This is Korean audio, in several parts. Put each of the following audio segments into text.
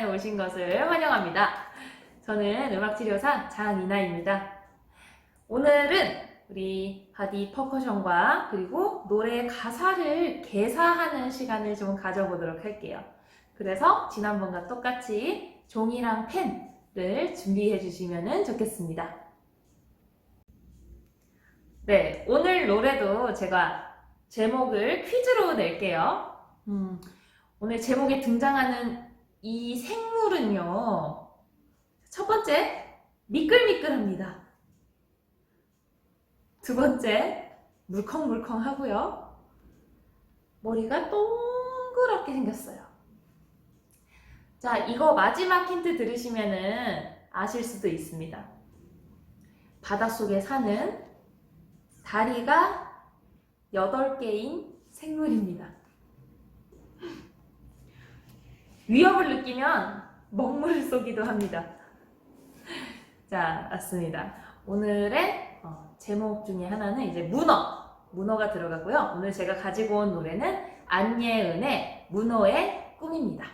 시간에 오신 것을 환영합니다. 저는 음악 치료사 장이나입니다. 오늘은 우리 바디 퍼커션과 그리고 노래 가사를 개사하는 시간을 좀 가져보도록 할게요. 그래서 지난번과 똑같이 종이랑 펜을 준비해 주시면 좋겠습니다. 네, 오늘 노래도 제가 제목을 퀴즈로 낼게요. 음, 오늘 제목에 등장하는 이 생물은요, 첫 번째, 미끌미끌합니다. 두 번째, 물컹물컹 하고요. 머리가 동그랗게 생겼어요. 자, 이거 마지막 힌트 들으시면은 아실 수도 있습니다. 바닷속에 사는 다리가 8개인 생물입니다. 위협을 느끼면 먹물을 쏘기도 합니다. 자, 맞습니다. 오늘의 어, 제목 중에 하나는 이제 문어. 문어가 들어가고요. 오늘 제가 가지고 온 노래는 안예은의 문어의 꿈입니다.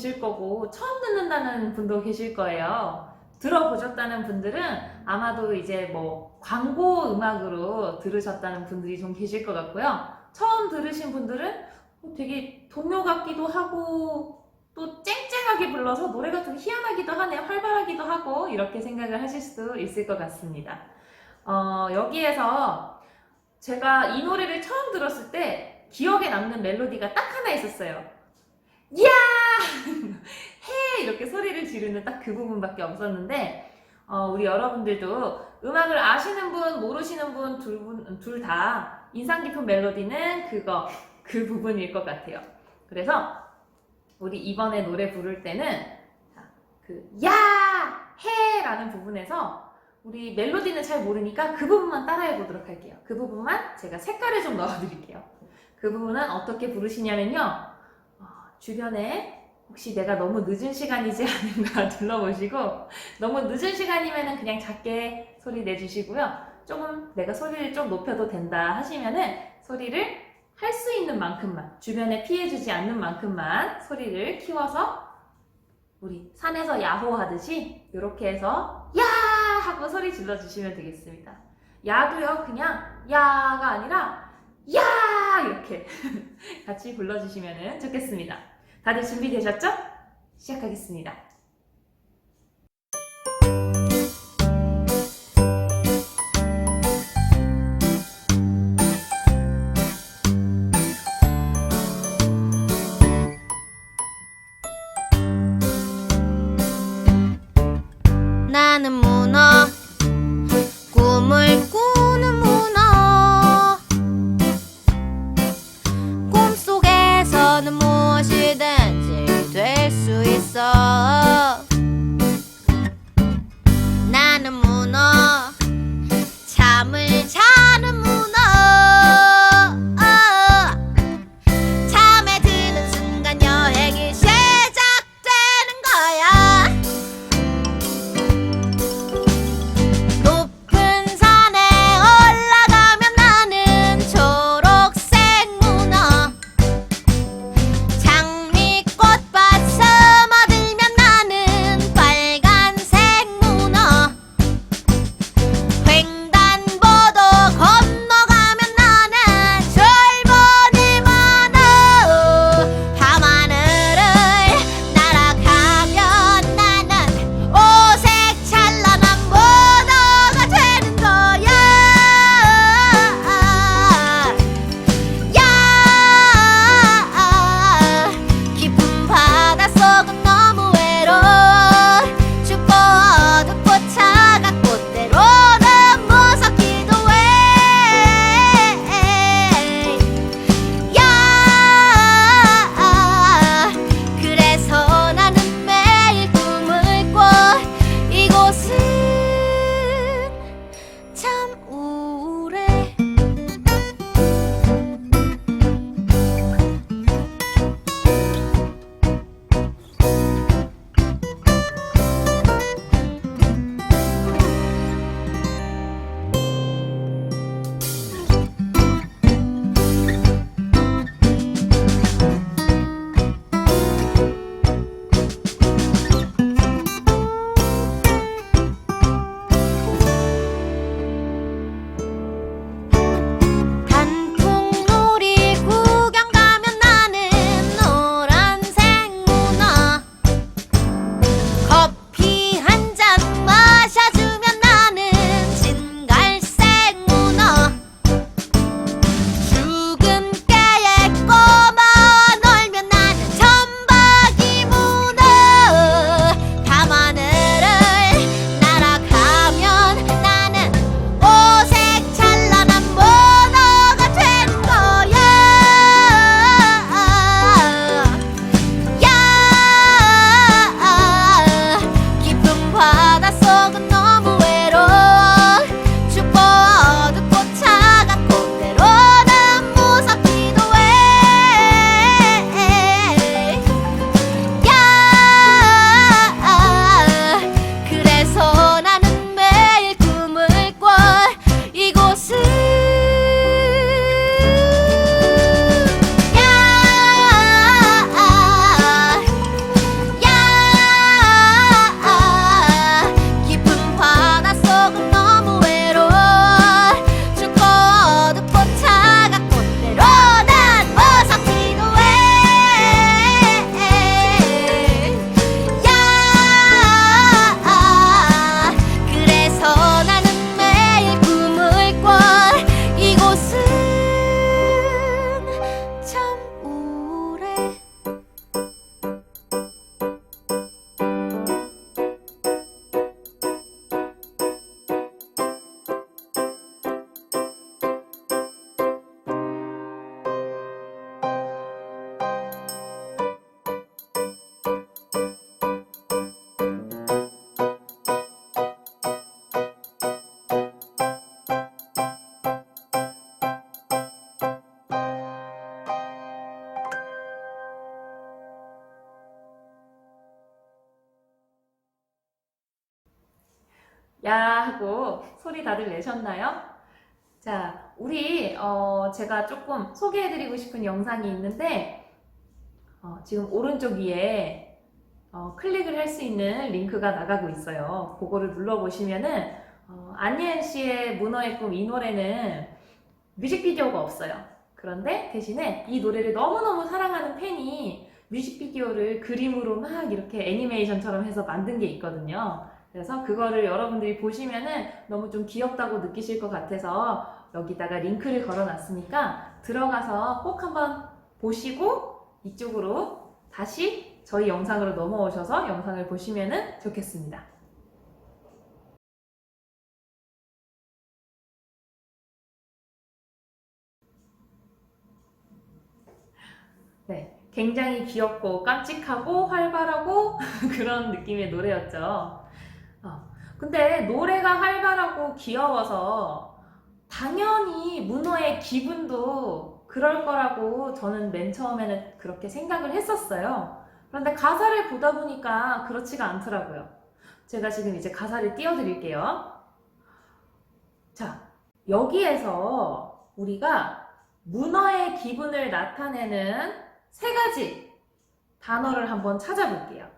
계실 거고, 처음 듣는다는 분도 계실 거예요. 들어보셨다는 분들은 아마도 이제 뭐 광고 음악으로 들으셨다는 분들이 좀 계실 것 같고요. 처음 들으신 분들은 되게 동요 같기도 하고, 또 쨍쨍하게 불러서 노래가 좀 희한하기도 하네, 활발하기도 하고, 이렇게 생각을 하실 수도 있을 것 같습니다. 어, 여기에서 제가 이 노래를 처음 들었을 때 기억에 남는 멜로디가 딱 하나 있었어요. 야! 해! 이렇게 소리를 지르는 딱 그 부분밖에 없었는데, 어, 우리 여러분들도 음악을 아시는 분, 모르시는 분, 둘, 분, 둘다 인상 깊은 멜로디는 그거, 그 부분일 것 같아요. 그래서 우리 이번에 노래 부를 때는 자, 그, 야! 해! 라는 부분에서 우리 멜로디는 잘 모르니까 그 부분만 따라해 보도록 할게요. 그 부분만 제가 색깔을 좀 넣어 드릴게요. 그 부분은 어떻게 부르시냐면요. 어, 주변에 혹시 내가 너무 늦은 시간이지 않은가 둘러보시고 너무 늦은 시간이면은 그냥 작게 소리 내주시고요. 조금 내가 소리를 좀 높여도 된다 하시면은 소리를 할 수 있는 만큼만 주변에 피해주지 않는 만큼만 소리를 키워서 우리 산에서 야호 하듯이 이렇게 해서 야 하고 소리 질러 주시면 되겠습니다. 야도요 그냥 야가 아니라 야 이렇게 같이 불러주시면 좋겠습니다. 다들 준비되셨죠? 시작하겠습니다. 나는 소리 다들 내셨나요? 자, 우리 어, 제가 조금 소개해드리고 싶은 영상이 있는데 어, 지금 오른쪽 위에 어, 클릭을 할 수 있는 링크가 나가고 있어요. 그거를 눌러보시면은 어, 안예은 씨의 문어의 꿈 이 노래는 뮤직비디오가 없어요. 그런데 대신에 이 노래를 너무너무 사랑하는 팬이 뮤직비디오를 그림으로 막 이렇게 애니메이션처럼 해서 만든 게 있거든요. 그래서 그거를 여러분들이 보시면은 너무 좀 귀엽다고 느끼실 것 같아서 여기다가 링크를 걸어 놨으니까 들어가서 꼭 한번 보시고 이쪽으로 다시 저희 영상으로 넘어오셔서 영상을 보시면은 좋겠습니다. 네, 굉장히 귀엽고 깜찍하고 활발하고 그런 느낌의 노래였죠. 어, 근데 노래가 활발하고 귀여워서 당연히 문어의 기분도 그럴 거라고 저는 맨 처음에는 그렇게 생각을 했었어요. 그런데 가사를 보다 보니까 그렇지가 않더라고요. 제가 지금 이제 가사를 띄워드릴게요. 자, 여기에서 우리가 문어의 기분을 나타내는 세 가지 단어를 한번 찾아볼게요.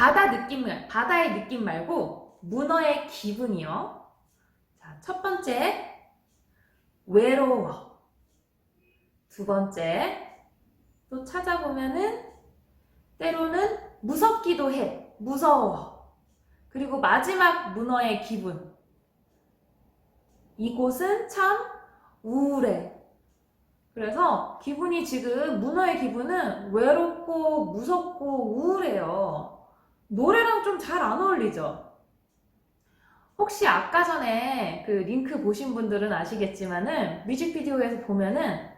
바다 느낌을, 바다의 느낌 말고 문어의 기분이요. 자, 첫 번째, 외로워. 두 번째, 또 찾아보면은 때로는 무섭기도 해. 무서워. 그리고 마지막 문어의 기분. 이곳은 참 우울해. 그래서 기분이 지금 문어의 기분은 외롭고 무섭고 우울해요. 노래랑 좀 잘 안 어울리죠? 혹시 아까 전에 그 링크 보신 분들은 아시겠지만은 뮤직비디오에서 보면은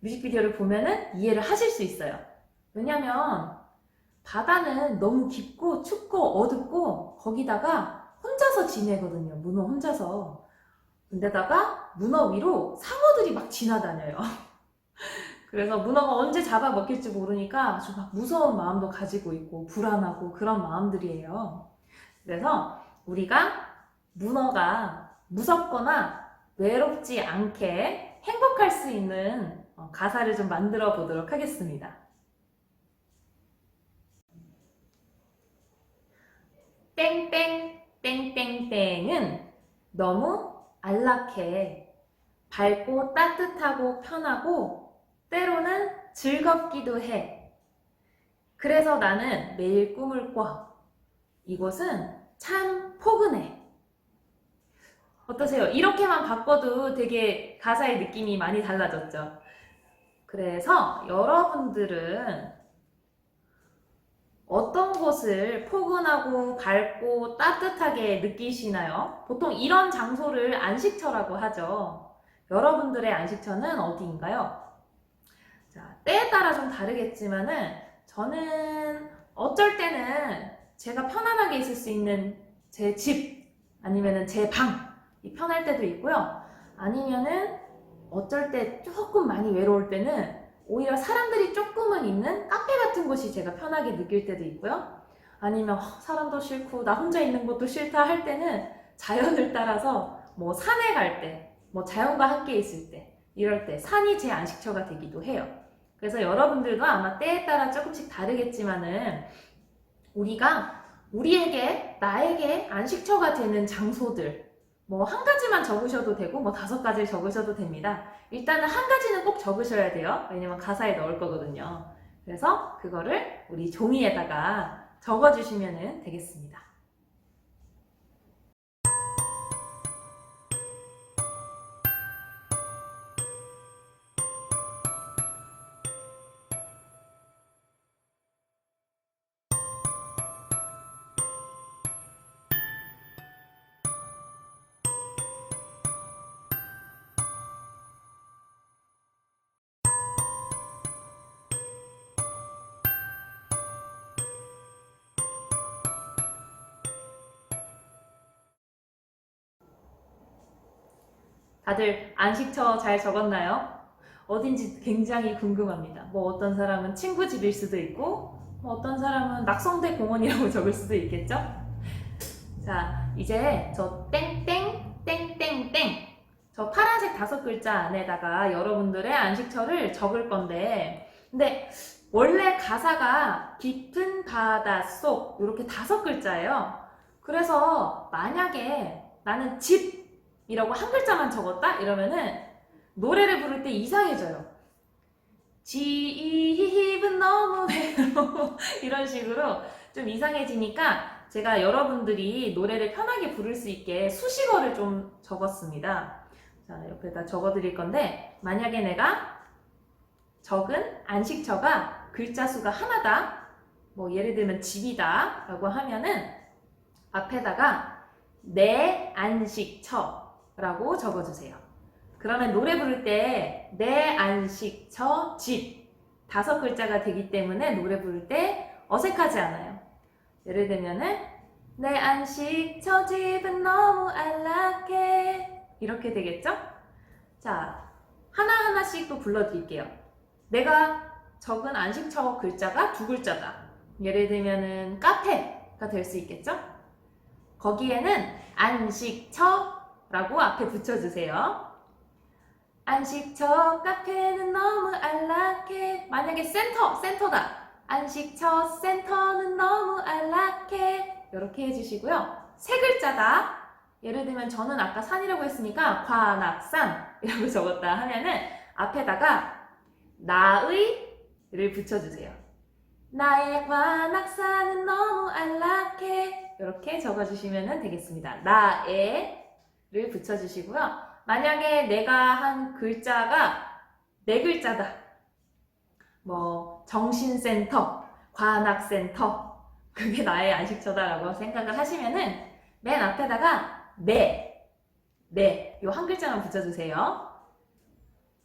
뮤직비디오를 보면은 이해를 하실 수 있어요. 왜냐면 바다는 너무 깊고 춥고 어둡고 거기다가 혼자서 지내거든요. 문어 혼자서. 근데다가 문어 위로 상어들이 막 지나다녀요. 그래서 문어가 언제 잡아먹힐지 모르니까 아주 막 무서운 마음도 가지고 있고 불안하고 그런 마음들이에요. 그래서 우리가 문어가 무섭거나 외롭지 않게 행복할 수 있는 어, 가사를 좀 만들어 보도록 하겠습니다. 땡땡 땡땡땡은 너무 안락해 밝고 따뜻하고 편하고 때로는 즐겁기도 해. 그래서 나는 매일 꿈을 꿔. 이곳은 참 포근해. 어떠세요? 이렇게만 바꿔도 되게 가사의 느낌이 많이 달라졌죠. 그래서 여러분들은 어떤 곳을 포근하고 밝고 따뜻하게 느끼시나요? 보통 이런 장소를 안식처라고 하죠. 여러분들의 안식처는 어디인가요? 자, 때에 따라 좀 다르겠지만은 저는 어쩔 때는 제가 편안하게 있을 수 있는 제 집 아니면은 제 방, 이 편할 때도 있고요. 아니면은 어쩔 때 조금 많이 외로울 때는 오히려 사람들이 조금은 있는 카페 같은 곳이 제가 편하게 느낄 때도 있고요. 아니면 어, 사람도 싫고 나 혼자 있는 것도 싫다 할 때는 자연을 따라서 뭐 산에 갈 때, 뭐 자연과 함께 있을 때, 이럴 때 산이 제 안식처가 되기도 해요. 그래서 여러분들도 아마 때에 따라 조금씩 다르겠지만은 우리가 우리에게 나에게 안식처가 되는 장소들 뭐 한 가지만 적으셔도 되고 뭐 다섯 가지를 적으셔도 됩니다. 일단은 한 가지는 꼭 적으셔야 돼요. 왜냐면 가사에 넣을 거거든요. 그래서 그거를 우리 종이에다가 적어주시면 되겠습니다. 다들 안식처 잘 적었나요? 어딘지 굉장히 궁금합니다. 뭐 어떤 사람은 친구 집일 수도 있고, 뭐 어떤 사람은 낙성대 공원이라고 적을 수도 있겠죠? 자, 이제 저 땡땡 땡땡땡 저 파란색 다섯 글자 안에다가 여러분들의 안식처를 적을 건데 근데 원래 가사가 깊은 바닷속 이렇게 다섯 글자예요. 그래서 만약에 나는 집 이라고 한 글자만 적었다 이러면은 노래를 부를 때 이상해져요. 집은 너무 외로워 이런 식으로 좀 이상해지니까 제가 여러분들이 노래를 편하게 부를 수 있게 수식어를 좀 적었습니다. 자, 옆에다 적어 드릴 건데, 만약에 내가 적은 안식처가 글자 수가 하나다, 뭐 예를 들면 집이다 라고 하면은 앞에다가 내 안식처 라고 적어주세요. 그러면 노래 부를 때 내 안식처 집 다섯 글자가 되기 때문에 노래 부를 때 어색하지 않아요. 예를 들면은 내 안식처 집은 너무 안락해 이렇게 되겠죠? 자 하나하나씩 또 불러드릴게요. 내가 적은 안식처 글자가 두 글자다. 예를 들면은 카페가 될 수 있겠죠? 거기에는 안식처 라고 앞에 붙여주세요. 안식처 카페는 너무 안락해. 만약에 센터, 센터다. 안식처 센터는 너무 안락해. 이렇게 해주시고요. 세 글자다. 예를 들면 저는 아까 산이라고 했으니까 관악산이라고 적었다 하면은 앞에다가 나의를 붙여주세요. 나의 관악산은 너무 안락해. 이렇게 적어주시면 되겠습니다. 나의 를 붙여주시고요. 만약에 내가 한 글자가 네 글자다. 뭐 정신센터, 관악센터 그게 나의 안식처다라고 생각을 하시면은 맨 앞에다가 네, 네, 요 한 글자만 붙여주세요.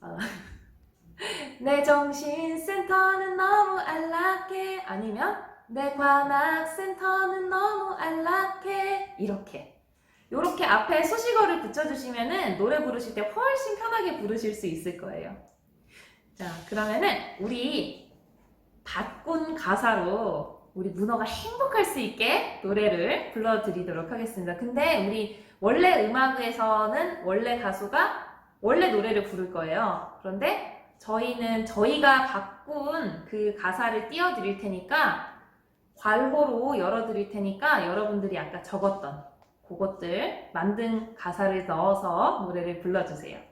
어. 내 정신센터는 너무 안락해 아니면 내 관악센터는 너무 안락해 이렇게 이렇게 앞에 수식어를 붙여주시면은 노래 부르실 때 훨씬 편하게 부르실 수 있을 거예요. 자, 그러면은 우리 바꾼 가사로 우리 문어가 행복할 수 있게 노래를 불러드리도록 하겠습니다. 근데 우리 원래 음악에서는 원래 가수가 원래 노래를 부를 거예요. 그런데 저희는 저희가 바꾼 그 가사를 띄워드릴 테니까 괄호로 열어드릴 테니까 여러분들이 아까 적었던 그것들 만든 가사를 넣어서 노래를 불러주세요.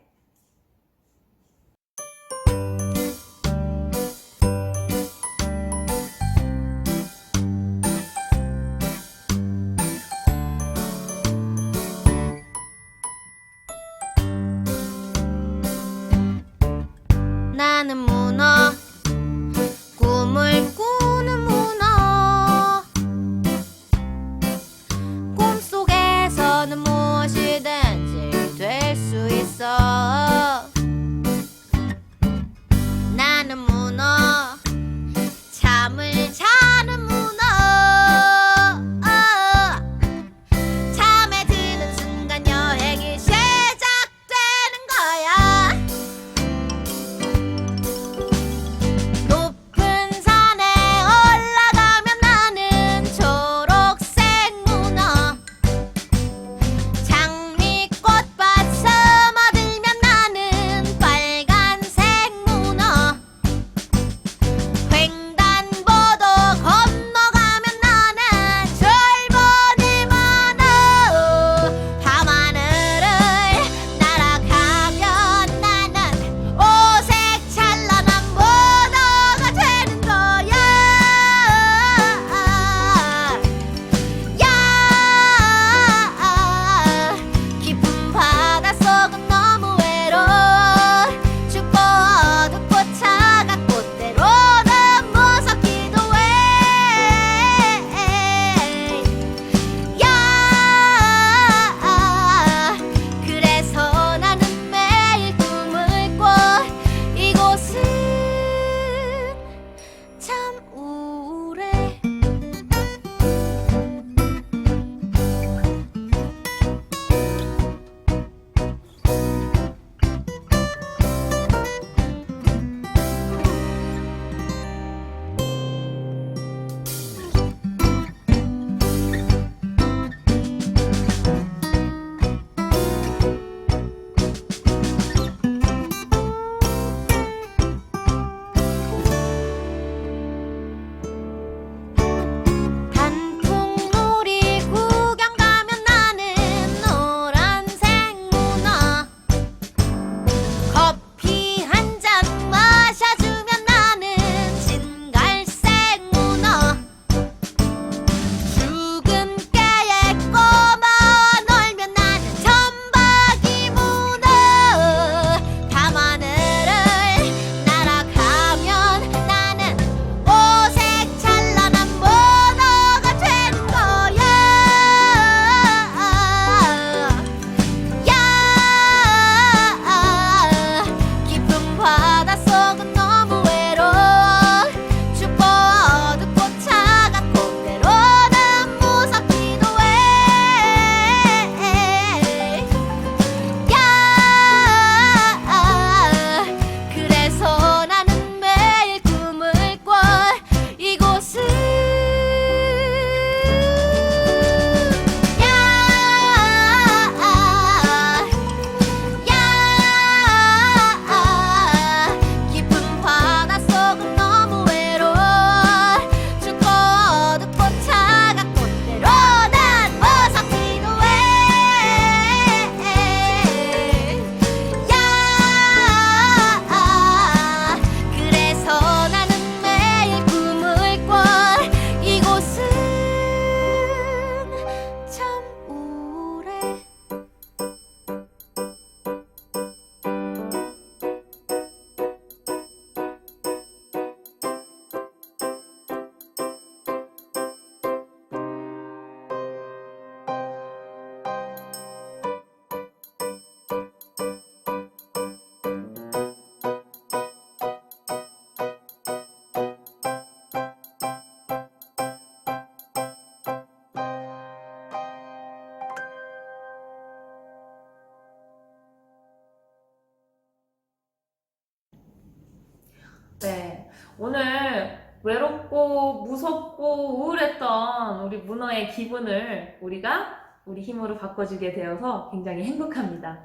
네. 오늘 외롭고 무섭고 우울했던 우리 문어의 기분을 우리가 우리 힘으로 바꿔주게 되어서 굉장히 행복합니다.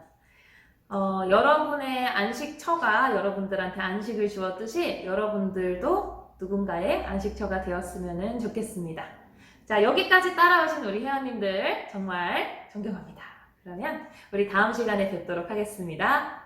어, 여러분의 안식처가 여러분들한테 안식을 주었듯이 여러분들도 누군가의 안식처가 되었으면 좋겠습니다. 자, 여기까지 따라오신 우리 회원님들 정말 존경합니다. 그러면 우리 다음 시간에 뵙도록 하겠습니다.